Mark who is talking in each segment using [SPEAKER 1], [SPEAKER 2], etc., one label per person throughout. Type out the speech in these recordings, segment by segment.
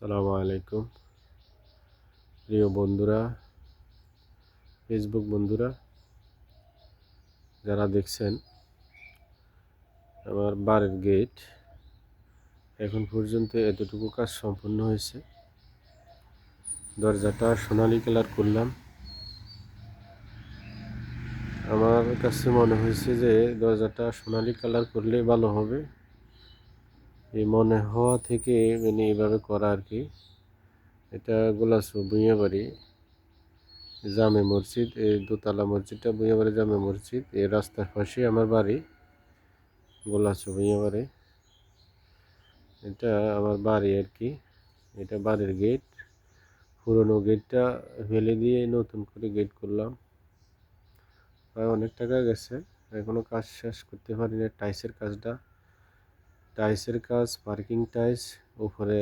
[SPEAKER 1] সালামু আলাইকুম। প্রিয় বন্ধুরা ফেসবুক বন্ধুরা, যারা দেখছেন, আমার বাড়ির গেট এখন পর্যন্ত এতটুকু কাজ সম্পূর্ণ হয়েছে। দরজাটা সোনালি কালার করলাম। আমার কাছে মনে হয়েছে যে দরজাটা সোনালি কালার করলে ভালো হবে। এই মনে হওয়া থেকে মানে এভাবে করা আর কি। এটা গোলাসু ভুঁইয়াবাড়ি, জামে মসজিদ, এই দোতলা মসজিদটা ভুঁইয়াবাড়ি, জামে মসজিদ, এই রাস্তার পাশে আমার বাড়ি, গোলাসু ভুঁইয়াবাড়ি। এটা আমার বাড়ি আর কি, এটা বাড়ির গেট। পুরনো গেটটা ফেলে দিয়ে নতুন করে গেট করলাম। প্রায় অনেক টাকা গেছে এখনও কাজ শেষ করতে পারিনি টাইসের কাজটা। টাইসের কাজ, পার্কিং টাইস, উপরে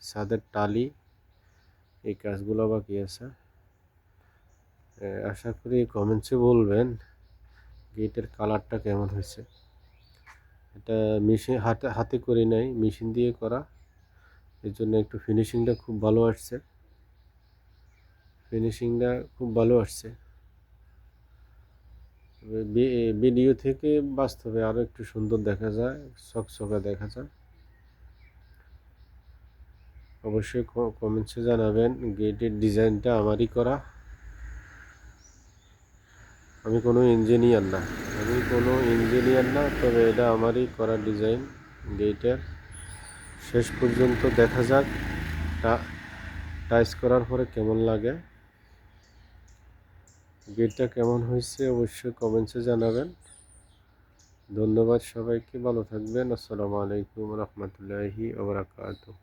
[SPEAKER 1] ছাদের টালি, এই কাজগুলো বাকি আছে। আশা করি কমেন্টসে বলবেন গেটের কালারটা কেমন হয়েছে। এটা মেশিন, হাতে হাতে করি নাই, মেশিন দিয়ে করা। এর জন্য একটু ফিনিশিংটা খুব ভালো আসছে। ফিনিশিংটা খুব ভালো আসছে। ভিডিও থেকে বাস্তবে আরও একটু সুন্দর দেখা যায় চকচকে দেখা যায়। অবশ্যই কমেন্টসে জানাবেন গেটের ডিজাইনটা আমারই করা। আমি কোনো ইঞ্জিনিয়ার না। আমি কোনো ইঞ্জিনিয়ার না, তবে এটা আমারই করা ডিজাইন গেটের শেষ পর্যন্ত দেখা যাক টাইস করার পরে কেমন লাগে। গেটটা কেমন হয়েছে অবশ্যই কমেন্টসে জানাবেন। ধন্যবাদ সবাইকে ভালো থাকবেন। আসসালামু আলাইকুম রহমতুল্লাহি ওবরাকাতুহ